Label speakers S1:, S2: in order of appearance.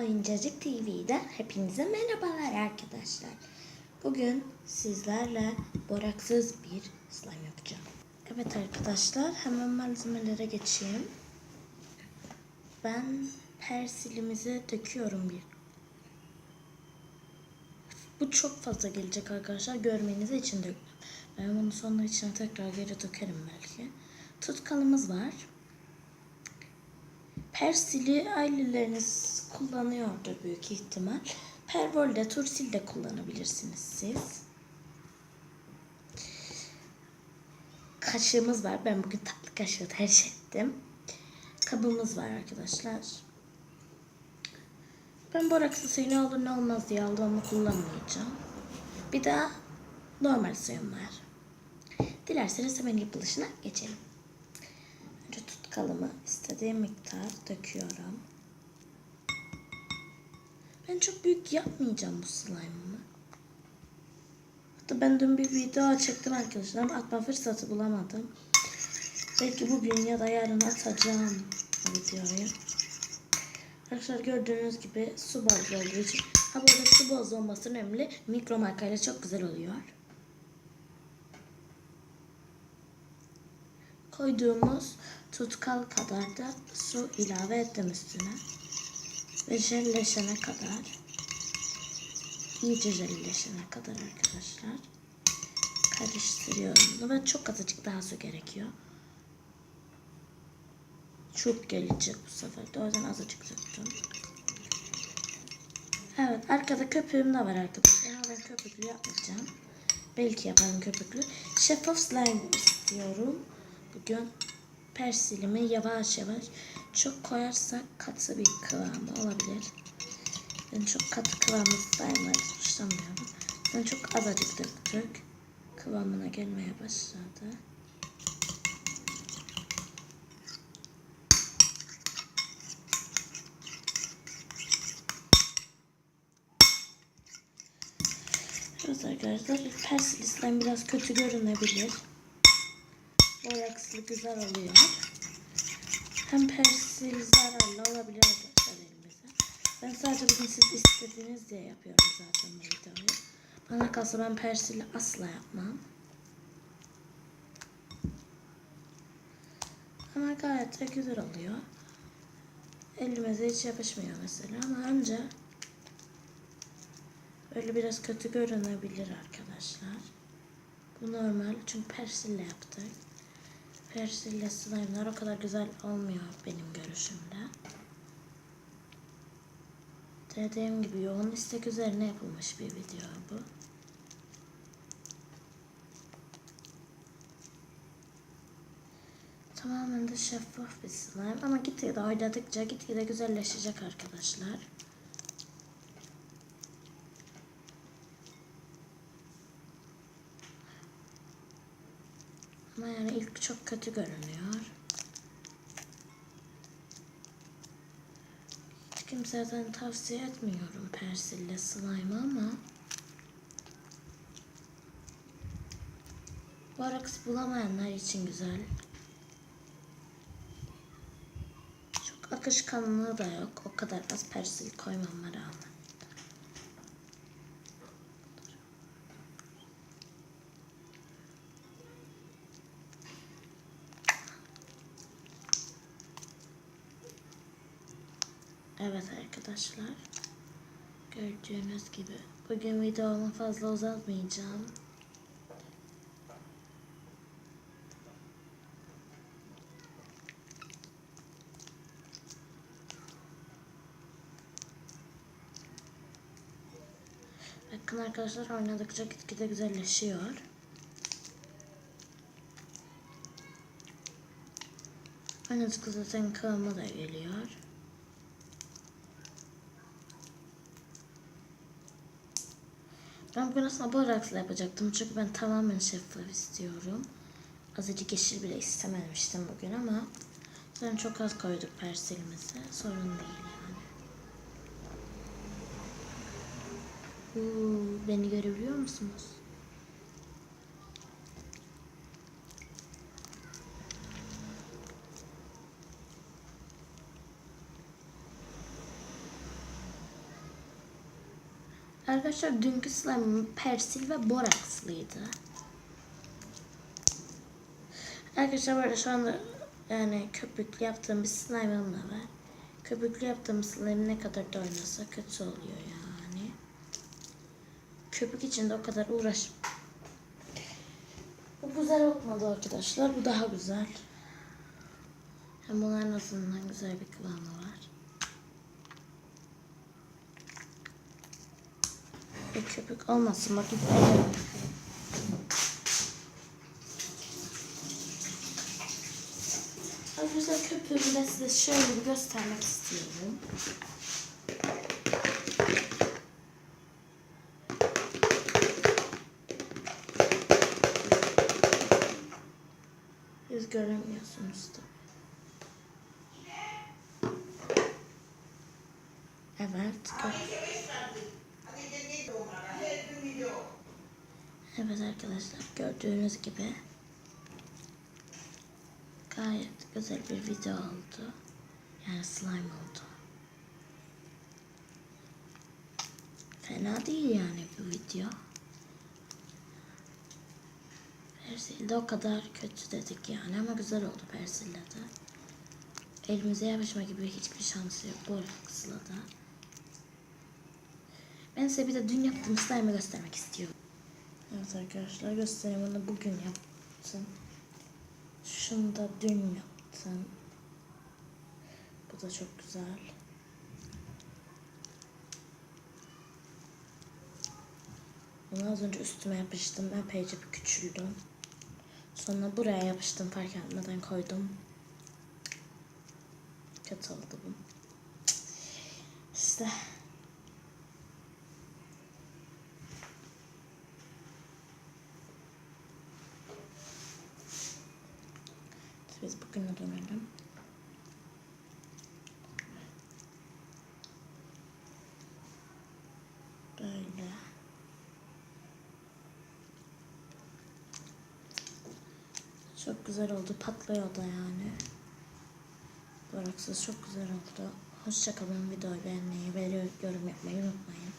S1: Oyuncacık TV'den hepinize merhabalar arkadaşlar. Bugün sizlerle boraksız bir slime yapacağım. Evet arkadaşlar hemen malzemelere geçeyim. Ben persilimizi döküyorum bir. Bu çok fazla gelecek arkadaşlar. Görmeniz için döktüm. Ben bunu sonra içine tekrar geri dökerim belki. Tutkalımız var. Persili aileleriniz kullanıyordur büyük ihtimal. Pervol de tursil de kullanabilirsiniz siz. Kaşığımız var. Ben bugün tatlı kaşığı tercih ettim. Kabımız var arkadaşlar. Ben borakslı suyu ne olur ne olmaz diye aldığımı kullanmayacağım. Bir daha normal suyum var. Dilerseniz hemen yapılışına geçelim. Tutkalımı istediğim miktar döküyorum. Ben çok büyük yapmayacağım bu slime'ımı. Hatta ben dün bir video çektim arkadaşlar ama atma fırsatı bulamadım. Belki bugün ya da yarın atacağım videoyu. Arkadaşlar gördüğünüz gibi su bazlı olduğu için. Ha bu arada su bazlı olması önemli. Mikro markayla çok güzel oluyor. Koyduğumuz tutkal kadar da su ilave ettim üstüne. Ve jelleşene kadar iyice jelleşene kadar arkadaşlar karıştırıyorum bunu ve çok azıcık daha su gerekiyor. Çok gelecek bu sefer de o yüzden azıcık döktüm. Evet arkada köpüğüm de var arkadaşlar ben köpüklü yapmayacağım. Belki yaparım köpüklü. Şeffaf slime istiyorum. Bugün persilimi yavaş yavaş çok koyarsak katı bir kıvamı olabilir. Ben çok katı kıvamlı slime'ları hoşlanmıyorum. Ben çok azıcık döktük. Kıvamına gelmeye başladı. Evet arkadaşlar persil slime biraz kötü görünebilir borakslı güzel oluyor. Hem persil zararlı olabilir arkadaşlar elimize. Ben sadece bugün siz istediğiniz diye yapıyorum zaten bu videoyu. Bana kalsa ben persili asla yapmam. Ama gayet de güzel oluyor. Elimize hiç yapışmıyor mesela ama önce böyle biraz kötü görünebilir arkadaşlar. Bu normal çünkü persille yaptık. Persille slime'lar o kadar güzel olmuyor benim görüşümde. Dediğim gibi yoğun istek üzerine yapılmış bir video bu. Tamamen de şeffaf bir slime ama gitgide oynadıkça gitgide güzelleşecek arkadaşlar. Ama yani ilk çok kötü görünüyor. Hiç kimseden tavsiye etmiyorum persille slime ama Borax bulamayanlar için güzel. Çok akışkanlığı da yok. O kadar az persil koymama rağmen. Evet arkadaşlar. Gördüğünüz gibi bugün videomu fazla uzatmayacağım. Bakın arkadaşlar oynadıkça gitgide güzelleşiyor. Oynadıkça zaten kıvamı da geliyor. Ben bugün aslında boraksla yapacaktım. Çünkü ben tamamen şeffaf istiyorum. Azıcık yeşil bile istememiştim bugün ama zaten çok az koyduk persilimizi. Sorun değil yani. Uuu, beni görebiliyor musunuz? Arkadaşlar dünkü slime'ım persil ve borakslıydı. Arkadaşlar böyle şu anda yani köpüklü yaptığım bir slime'ım da var. Köpüklü yaptığım slime ne kadar da oynasa kötü oluyor yani. Köpük için de o kadar uğraş. Bu güzel olmadı arkadaşlar. Bu daha güzel. Hem bunların azından güzel bir kıvamı var. Bir köpük olmasın bakın. Arkadaşlar köpüğümü de size şöyle bir göstermek istiyorum. Siz göremiyorsunuz da. Evet. gör- Evet arkadaşlar gördüğünüz gibi gayet güzel bir video oldu. Yani slime oldu. Fena değil yani bu video. Persil de o kadar kötü dedik yani ama güzel oldu Persil'le de. Elimize yapışma gibi hiçbir şansı yok bu da. Ben size bir de dün yaptığım slime'ı göstermek istiyorum. Evet arkadaşlar gösterimini bugün yaptım. Şunu da dün yaptım. Bu da çok güzel. Bunu az önce üstüme yapıştım. Epeyce bir küçüldüm. Sonra buraya yapıştım fark etmeden koydum. Kötü oldu bu. İşte. Biz bugüne dönelim. Böyle. Çok güzel oldu. Patlıyor da yani. Boraksız çok güzel oldu. Hoşçakalın. Videoyu beğenmeyi ve yorum yapmayı unutmayın.